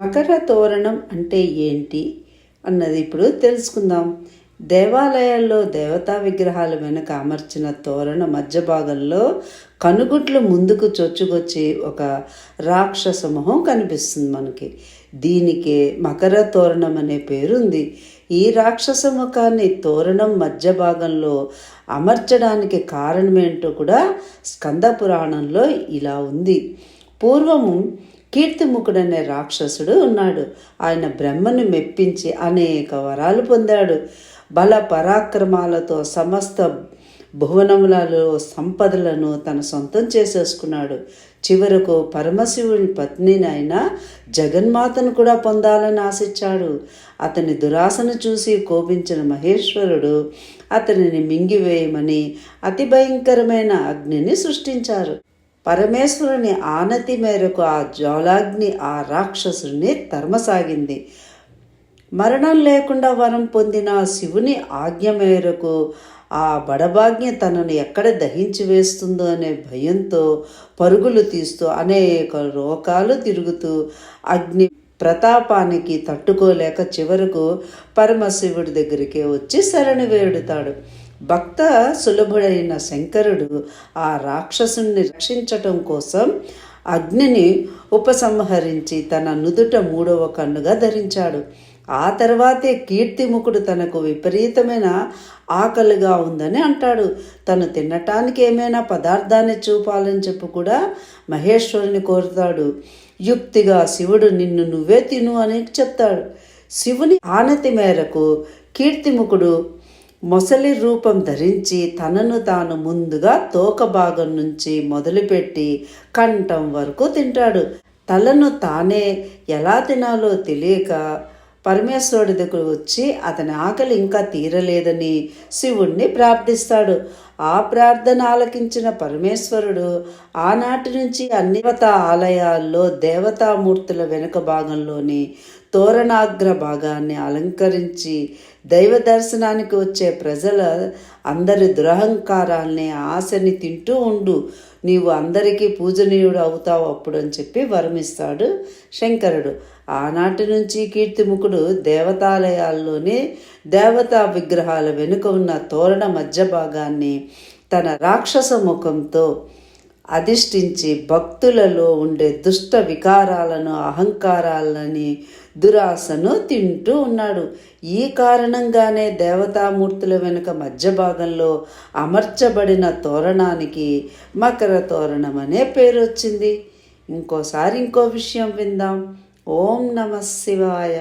మకర తోరణం అంటే ఏంటి అన్నది ఇప్పుడు తెలుసుకుందాం. దేవాలయాల్లో దేవతా విగ్రహాల వెనుక అమర్చిన తోరణ మధ్య భాగంలో కనుగుట్లు ముందుకు చొచ్చుకొచ్చి ఒక రాక్షస మొహం కనిపిస్తుంది మనకి. దీనికి మకర తోరణం అనే పేరుంది. ఈ రాక్షస ముఖాన్ని తోరణం మధ్య భాగంలో అమర్చడానికి కారణమేంటో కూడా స్కంద పురాణంలో ఇలా ఉంది. పూర్వము కీర్తిముఖుడనే రాక్షసుడు ఉన్నాడు. ఆయన బ్రహ్మను మెప్పించి అనేక వరాలు పొందాడు. బల పరాక్రమాలతో సమస్త భువనములలో సంపదలను తన సొంతం చేసేసుకున్నాడు. చివరకు పరమశివుని పత్నిని అయిన జగన్మాతను కూడా పొందాలని ఆశించాడు. అతని దురాశను చూసి కోపించిన మహేశ్వరుడు అతనిని మింగివేయమని అతి భయంకరమైన అగ్నిని సృష్టించారు. పరమేశ్వరుని ఆనతి మేరకు ఆ జ్వాలాగ్ని ఆ రాక్షసుని తరమసాగింది. మరణం లేకుండా వరం పొందిన శివుని ఆజ్ఞ మేరకు ఆ బడభాగ్య తనను ఎక్కడ దహించి వేస్తుందో అనే భయంతో పరుగులు తీస్తూ అనేక లోకాలు తిరుగుతూ అగ్ని ప్రతాపానికి తట్టుకోలేక చివరకు పరమశివుడి దగ్గరికే వచ్చి శరణి వేడుతాడు. భక్త సులభుడైన శంకరుడు ఆ రాక్షసుని రక్షించటం కోసం అగ్నిని ఉపసంహరించి తన నుదుట మూడవ కన్నుగా ధరించాడు. ఆ తర్వాతే కీర్తిముఖుడు తనకు విపరీతమైన ఆకలిగా ఉందని అంటాడు. తను తినటానికి ఏమైనా పదార్థాన్ని చూపాలని చెప్పి కూడా మహేశ్వరుని కోరుతాడు. యుక్తిగా శివుడు నిన్ను నువ్వే తిను అని చెప్తాడు. శివుని ఆనతి మేరకు కీర్తిముఖుడు మొసలి రూపం ధరించి తనను తాను ముందుగా తోక భాగం నుంచి మొదలుపెట్టి కంఠం వరకు తింటాడు. తలను తానే ఎలా తినాలో తెలియక పరమేశ్వరుడి దగ్గర వచ్చి అతని ఆకలి ఇంకా తీరలేదని శివుణ్ణి ప్రార్థిస్తాడు. ఆ ప్రార్థన ఆలకించిన పరమేశ్వరుడు ఆనాటి నుంచి అన్ని దేవతా ఆలయాల్లో దేవతామూర్తుల వెనుక భాగంలోని తోరణాగ్ర భాగాన్ని అలంకరించి దైవ దర్శనానికి వచ్చే ప్రజల అందరి దురహంకారాల్ని ఆశని తింటూ ఉండు. నీవు అందరికీ పూజనీయుడు అవుతావు అప్పుడు అని చెప్పి వరమిస్తాడు శంకరుడు. ఆనాటి నుంచి కీర్తిముఖుడు దేవతాలయాల్లోని దేవతా విగ్రహాల వెనుక ఉన్న తోరణ మధ్య భాగాన్ని తన రాక్షస ముఖంతో అధిష్ఠించి భక్తులలో ఉండే దుష్ట వికారాలను అహంకారాలని దురాశను తింటూ ఉన్నాడు. ఈ కారణంగానే దేవతామూర్తుల వెనుక మధ్య భాగంలో అమర్చబడిన తోరణానికి మకర తోరణం అనే పేరు వచ్చింది. ఇంకోసారి ఇంకో విషయం విందాం. ఓం నమ శివాయ.